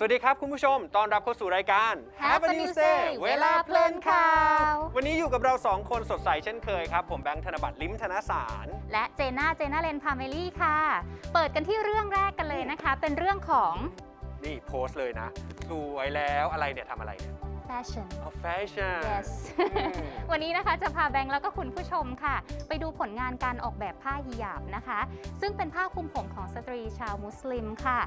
สวัสดีครับคุณผู้ชมต้อนรับเข้าสู่รายการ Have a News Day เวลาเพลินข่าว วันนี้อยู่กับเราสองคนสดใสเช่นเคยครับ ผมแบงค์ธนบัตรลิ้มธนสาร และเจน่า เจน่าเลนพาเมลี่ค่ะ เปิดกันที่เรื่องแรกกันเลยนะคะ เป็นเรื่องของ นี่โพสต์เลยนะ สวยแล้วอะไรเนี่ยทำอะไรเนี่ย แฟชั่นเอาแฟชั่น yes อืมวันนี้นะคะจะพาแบงค์แล้วก็คุณผู้ชมค่ะ ไปดูผลงานการออกแบบผ้าฮิญาบนะคะ ซึ่งเป็นผ้าคลุมผมของสตรีชาวมุสลิมค่ะ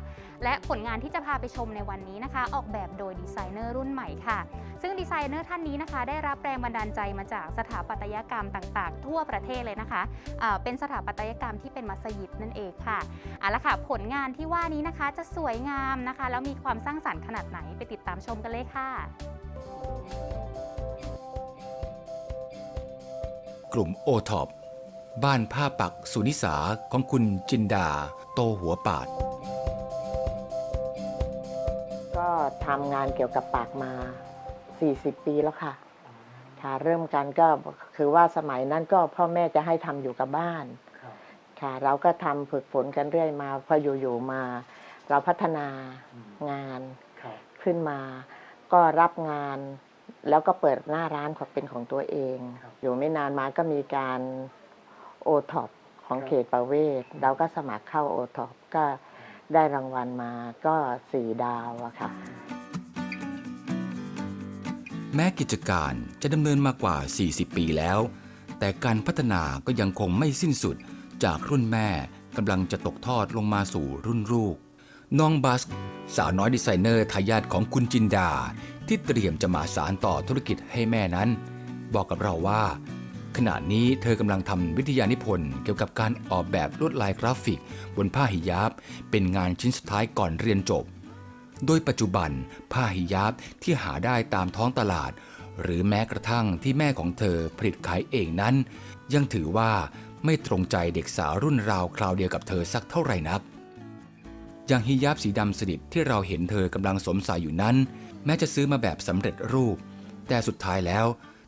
และผลงานที่จะพาไปชมในวันนี้นะคะ ออกแบบโดยดีไซเนอร์รุ่นใหม่ค่ะ ซึ่งดีไซเนอร์ท่านนี้นะคะ ได้รับแรงบันดาลใจมาจากสถาปัตยกรรมต่างๆ ทั่วประเทศเลยนะคะอ่าเป็นสถาปัตยกรรมที่เป็นมัสยิดนั่นเองค่ะเอาละค่ะ ผลงานที่ว่านี้นะคะจะสวยงามนะคะ แล้วมีความสร้างสรรค์ขนาดไหนไปติดตามชมกันเลยค่ะ กลุ่มโอท็อปบ้านผ้าปักสุนิสาของคุณจินดา โตหัวปาด ก็ทำงานเกี่ยวกับปากมา 40 ปีแล้วค่ะค่ะเริ่มกันก็คือว่าสมัยนั้นก็พ่อแม่จะให้ทำอยู่กับบ้านค่ะเราก็ทำฝึกฝนกันเรื่อยมา พออยู่ๆมา เราพัฒนางานขึ้นมา ก็รับงาน แล้วก็เปิดหน้าร้านของเป็นของตัวเอง อยู่ไม่นานมาก็มีการโอท็อปของเขตประเวศเราก็สมัครเข้าโอท็อปก็ได้รางวัลมาก็สี่ดาวอะค่ะ แม้กิจการจะดำเนินมากว่า 40 ปีแล้ว แต่การพัฒนาก็ยังคงไม่สิ้นสุดจากรุ่นแม่กำลังจะตกทอดลงมาสู่รุ่นลูกน้องบัส สาวน้อยดีไซเนอร์ทายาทของคุณจินดา ที่เตรียมจะมาสารต่อธุรกิจให้แม่นั้น บอกกับเราว่า ขณะนี้เธอกำลังทำวิทยานิพนธ์เกี่ยวกับการออกแบบลวดลายกราฟิก บนผ้าหิญาบเป็นงานชิ้นสุดท้ายก่อนเรียนจบ โดยปัจจุบันผ้าหิญาบที่หาได้ตามท้องตลาด หรือแม้กระทั่งที่แม่ของเธอผลิตขายเองนั้น ยังถือว่าไม่ตรงใจเด็กสาวรุ่นราวคราวเดียวกับเธอสักเท่าไหร่นักอย่างฮิญาบสีดำสนิทที่เราเห็นเธอกำลังสวมใส่อยู่นั้น แม้จะซื้อมาแบบสำเร็จรูป แต่สุดท้ายแล้ว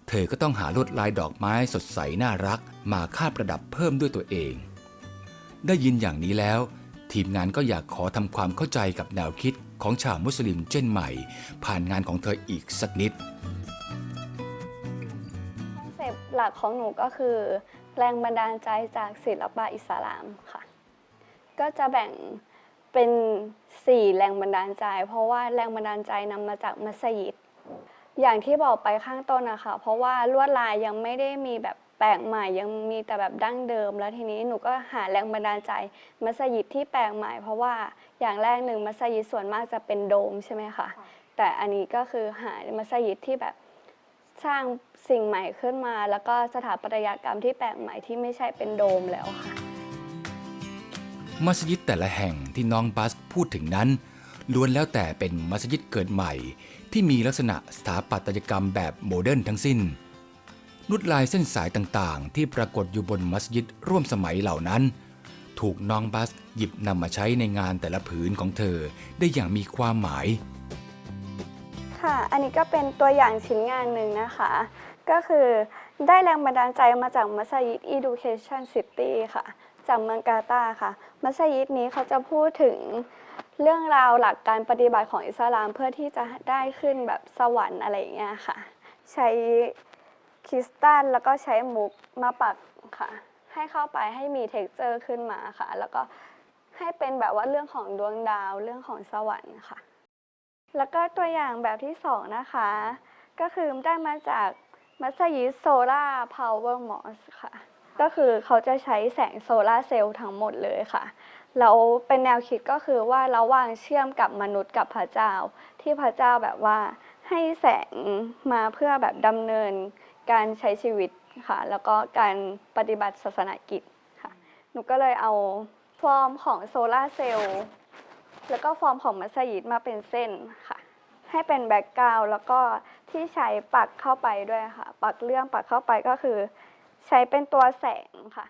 เธอก็ต้องหาลวดลายดอกไม้สดใสน่ารัก มาคาดประดับเพิ่มด้วยตัวเอง ได้ยินอย่างนี้แล้ว ทีมงานก็อยากขอทำความเข้าใจกับแนวคิดของชาวมุสลิมเจนใหม่ ผ่านงานของเธออีกสักนิดเซปหลักของหนูก็คือ แรงบันดาลใจจากศิลปะอิสลามค่ะ ก็จะแบ่ง เป็น 4 แรงบันดาลใจ เพราะว่าแรงบันดาลใจนำมาจากมัสยิด อย่างที่บอกไปข้างต้นนะคะ เพราะว่าลวดลายยังไม่ได้มีแบบแปลกใหม่ยังมีแต่แบบดั้งเดิม แล้วทีนี้หนูก็หาแรงบันดาลใจมัสยิดที่แปลกใหม่ เพราะว่าอย่างแรกหนึ่งมัสยิดส่วนมากจะเป็นโดมใช่ไหมคะแต่อันนี้ก็คือหามัสยิดที่แบบสร้างสิ่งใหม่ขึ้นมา แล้วก็สถาปัตยกรรมที่แปลกใหม่ที่ไม่ใช่เป็นโดมแล้วค่ะ มัสยิดแต่ละแห่งที่น้องบัสพูดถึงนั้น ล้วนแล้วแต่เป็นมัสยิดเกิดใหม่ ที่มีลักษณะสถาปัตยกรรมแบบโมเดิร์นทั้งสิ้นลวดลายเส้นสายต่างๆ ที่ปรากฏอยู่บนมัสยิดร่วมสมัยเหล่านั้น ถูกน้องบัสหยิบนำมาใช้ในงานแต่ละผืนของเธอได้อย่างมีความหมาย ค่ะ อันนี้ก็เป็นตัวอย่างชิ้นงานหนึ่งนะคะ ก็คือได้แรงบันดาลใจมาจากมัสยิด Education City ค่ะ จากเมืองกาตาค่ะ มัสยิดนี้เขาจะพูดถึงเรื่องราวหลักการปฏิบัติของอิสลามเพื่อที่จะได้ขึ้นแบบสวรรค์อะไรอย่างเงี้ยค่ะ ใช้คริสตัลแล้วก็ใช้มุกมาปักค่ะ ให้เข้าไปให้มีเท็กเจอร์ขึ้นมาค่ะ แล้วก็ให้เป็นแบบว่าเรื่องของดวงดาวเรื่องของสวรรค์ค่ะ แล้วก็ตัวอย่างแบบที่สองนะคะ ก็คือได้มาจากมัสยิดโซล่าพาวเวอร์มอสค่ะ ก็คือเขาจะใช้แสงโซลาเซลล์ทั้งหมดเลยค่ะแล้วเป็นแนวคิดก็คือว่าระหว่างเชื่อมกับมนุษย์กับพระเจ้า ที่พระเจ้าแบบว่าให้แสงมาเพื่อแบบดำเนินการใช้ชีวิตค่ะ แล้วก็การปฏิบัติศาสนกิจค่ะ หนูก็เลยเอาฟอร์มของโซลาเซลล์แล้วก็ฟอร์มของมัสยิดมาเป็นเส้นค่ะ ให้เป็นแบ็กกราวด์แล้วก็ที่ใช้ปักเข้าไปด้วยค่ะ ปักเรื่องปักเข้าไปก็คือ ใช้เป็นตัวแสงค่ะ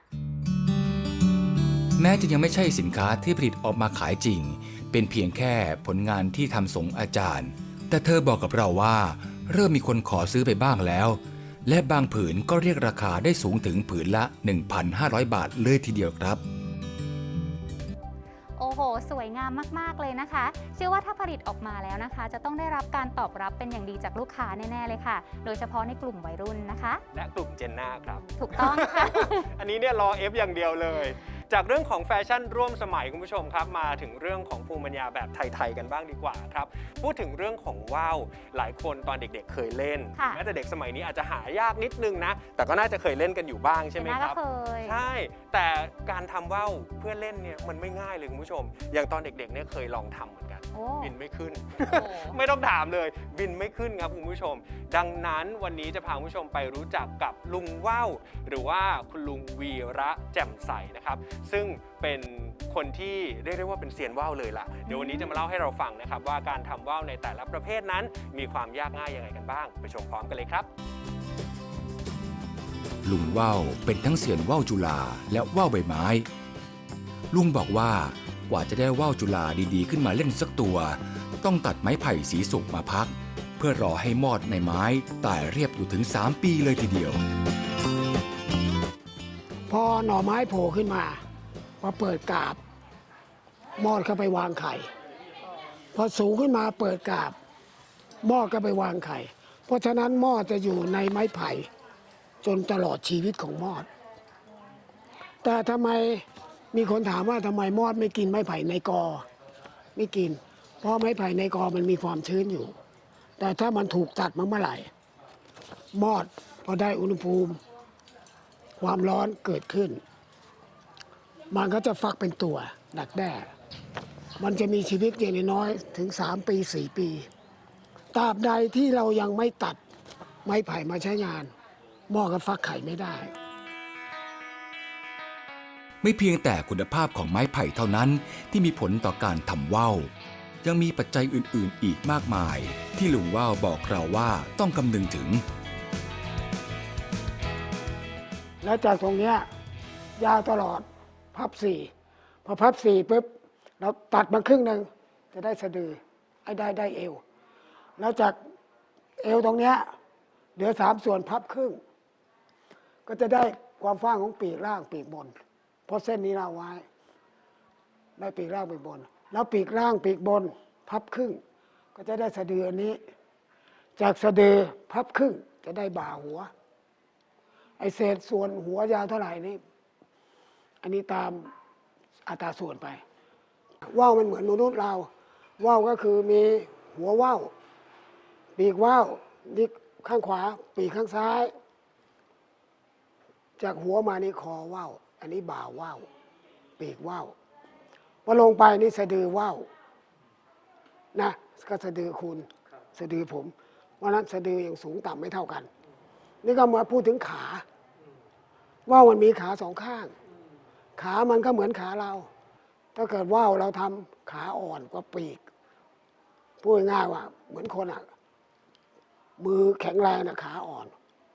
แม้จะยังไม่ใช่สินค้าที่ผลิตออกมาขายจริง เป็นเพียงแค่ผลงานที่ทำส่งอาจารย์ แต่เธอบอกกับเราว่า เริ่มมีคนขอซื้อไปบ้างแล้ว และบางผืนก็เรียกราคาได้สูงถึงผืนละ 1,500 บาทเลยทีเดียวครับ โอ้โห สวยงามมาก ๆ เลยนะคะ เชื่อว่าถ้าผลิตออกมาแล้วนะคะ จะต้องได้รับการตอบรับเป็นอย่างดีจากลูกค้าแน่ ๆ เลยค่ะ โดยเฉพาะในกลุ่มวัยรุ่นนะคะ และกลุ่มเจนนาครับ ถูกต้องค่ะ อันนี้เนี่ยรอ F อย่างเดียวเลย จากเรื่องของแฟชั่นร่วมสมัยคุณผู้ชมครับ มาถึงเรื่องของภูมิปัญญาแบบไทย ๆ กันบ้างดีกว่าครับ พูดถึงเรื่องของว่าวหลายคนตอนเด็กๆ เคยเล่นค่ะแม้แต่เด็กสมัยนี้อาจจะหายากนิดนึงนะ แต่ก็น่าจะเคยเล่นกันอยู่บ้างใช่ไหมน่าคก็รับเคย ใช่ แต่การทำว่าวเพื่อเล่นเนี่ยมันไม่ง่ายเลยคุณผู้ชม อย่างตอนเด็กๆเนี่ยเคยลองทำเหมือนกัน โอ้บินไม่ขึ้น โอ้ ไม่ต้องถามเลยบินไม่ขึ้นครับคุณผู้ชม ดังนั้นวันนี้จะพาคุณผู้ชมไปรู้จักกับลุงว่าวหรือว่าคุณลุงวีระแจ่มใสนะครับซึ่งเป็นคนที่เรียกได้ว่าเป็นเซียนว่าวเลยล่ะ เดี๋ยววันนี้จะมาเล่าให้เราฟังนะครับ ว่าการทำว่าวในแต่ละประเภทนั้นมีความยากง่ายยังไงกันบ้าง ไปชมพร้อมกันเลยครับ ลุงว่าวเป็นทั้งเสียนว่าวจุฬาและว่าวใบไม้ ลุงบอกว่ากว่าจะได้ว่าวจุฬาดีๆ ขึ้นมาเล่นสักตัว ต้องตัดไม้ไผ่สีสุกมาพัก เพื่อรอให้มอดในไม้ตายเรียบอยู่ถึง 3 ปีเลยทีเดียว พอหน่อไม้โผล่ขึ้นมา พอเปิดกาบมอดเข้าไปวางไข่ พอสูงขึ้นมาเปิดกาบมอดก็ไปวางไข่ เพราะฉะนั้นมอดจะอยู่ในไม้ไผ่ จนตลอดชีวิตของมอด แต่ทำไมมีคนถามว่าทำไมมอดไม่กินไม้ไผ่ในกอ ไม่กิน เพราะไม้ไผ่ในกอมันมีความชื้นอยู่ แต่ถ้ามันถูกตัดมาเมื่อไหร่ มอดพอได้อุณหภูมิ ความร้อนเกิดขึ้น มันก็จะฟักเป็นตัวดักแด้ มันจะมีชีวิตอย่างน้อยๆถึง 3 ปี 4 ปี ตราบใดที่เรายังไม่ตัดไม้ไผ่มาใช้งาน หม้อก็ฟักไข่ไม่ได้ ไม่เพียงแต่คุณภาพของไม้ไผ่เท่านั้นที่มีผลต่อการทำว่าวยังมีปัจจัยอื่น ๆ อีกมากมาย ที่ลุงว่าวบอกเราว่าต้องคำนึงถึง แล้วจากตรงเนี้ยยาวตลอด พับสี่พอพับสี่ปุ๊บเราตัดมาครึ่งหนึ่งจะได้สะดือไอ้ได้ได้เอว แล้วจากเอวตรงเนี้ยเหลือสามส่วนพับครึ่ง ก็จะได้ความฟ้างของปีกล่างปีกบน เพราะเส้นนี้เราไว้ ได้ปีกล่างปีกบน แล้วปีกล่างปีกบน พับครึ่ง ก็จะได้สะดืออันนี้ จากสะดือพับครึ่งจะได้บ่าหัว ไอเศษส่วนหัวยาวเท่าไหร่นี่ อันนี้ตามอัตราส่วนไป ว่าวมันเหมือนมนุษย์เรา ว่าวก็คือมีหัวว่าวปีกว่าวนี่ข้างขวา ปีกข้างซ้าย จากหัวมานี่คอว่าวอันนี้บ่าว่าวปีกว่าวพอลงไปนี่สะดือว่าวนะก็สะดือคุณสะดือผมเพราะนั้นสะดืออย่างสูงต่ำไม่เท่ากัน นี่ก็มาพูดถึงขา ว่าวมันมีขาสองข้าง ขามันก็เหมือนขาเรา ถ้าเกิดว่าวเราทำขาอ่อนกว่าปีก พูดง่ายว่า เหมือนคนอะ มือแข็งแรงนะขาอ่อน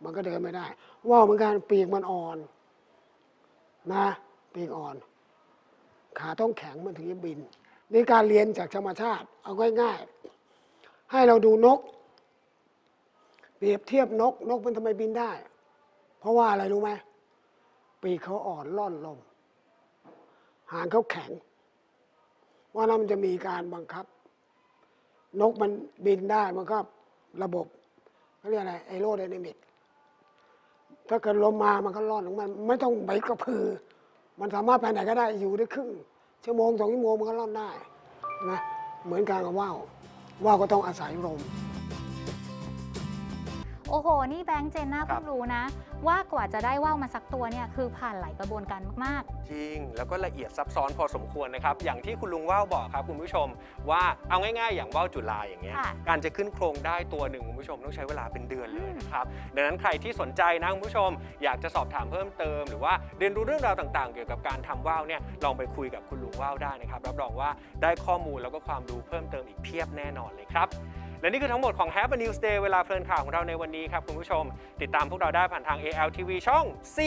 มันก็เดินไม่ได้ ว่าวเหมือนกันปีกมันอ่อน นะ ปีกอ่อน ขาต้องแข็งมันถึงจะบินนี่การเรียนจากธรรมชาติ เอาง่ายๆ ให้เราดูนก เปรียบเทียบนก นกมันทำไมบินได้ เพราะว่าอะไรรู้ไหมปีกเขาอ่อนล่อนลม หางเขาแข็ง ว่านั้นมันจะมีการบังคับ นกมันบินได้มันก็ระบบเขาเรียกอะไรไอโรไดนามิกถ้าเกิดลมมามันก็ร่อนของมัน ไม่ต้องไปกระพือ มันสามารถไปไหนก็ได้อยู่ได้ครึ่งชั่วโมงสองชั่วโมงมันก็ร่อนได้นะเหมือนการกับว่าวว่าวก็ต้องอาศัยลมโอ้โห นี่แบงค์เจนน่าเพิ่งรู้นะ ว่ากว่าจะได้ว่าวมาสักตัวเนี่ยคือผ่านหลายกระบวนการมากจริง แล้วก็ละเอียดซับซ้อนพอสมควรนะครับ อย่างที่คุณลุงว่าวบอกครับคุณผู้ชม ว่าเอาง่ายๆ อย่างว่าวจุฬาอย่างเงี้ยค่ะ การจะขึ้นโครงได้ตัวหนึ่งคุณผู้ชมต้องใช้เวลาเป็นเดือนเลยนะครับ ดังนั้นใครที่สนใจนะคุณผู้ชม อยากจะสอบถามเพิ่มเติม หรือว่าเรียนรู้เรื่องราวต่างๆ เกี่ยวกับการทำว่าวเนี่ยลองไปคุยกับคุณลุงว่าวได้นะครับรับรองว่าได้ข้อมูลแล้วก็ความรู้เพิ่มเติมอีกเพียบแน่นอนเลยครับ และนี่คือทั้งหมดของ Have a News Day เวลาเพลินข่าวของเราในวันนี้ครับคุณผู้ชม ติดตามพวกเราได้ผ่านทาง ALTV ช่อง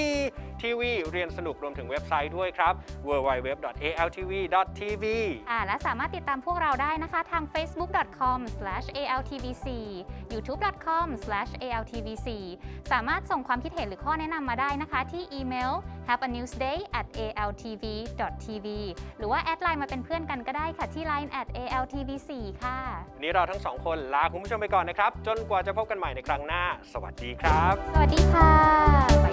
4ทีวีเรียนสนุกรวมถึงเว็บไซต์ด้วยครับ www.altv.tv อ่าและสามารถติดตามพวกเราได้นะคะทาง facebook.com/altvc youtube.com/altvc สามารถส่งความคิดเห็นหรือข้อแนะนำมาได้นะคะที่อีเมล have a newsday at altv.tv หรือว่าแอดไลน์มาเป็นเพื่อนกันก็ได้ค่ะที่ line at altvc ค่ะ วันนี้เราทั้งสองคนลาคุณผู้ชมไปก่อนนะครับ จนกว่าจะพบกันใหม่ในครั้งหน้า สวัสดีครับ สวัสดีค่ะ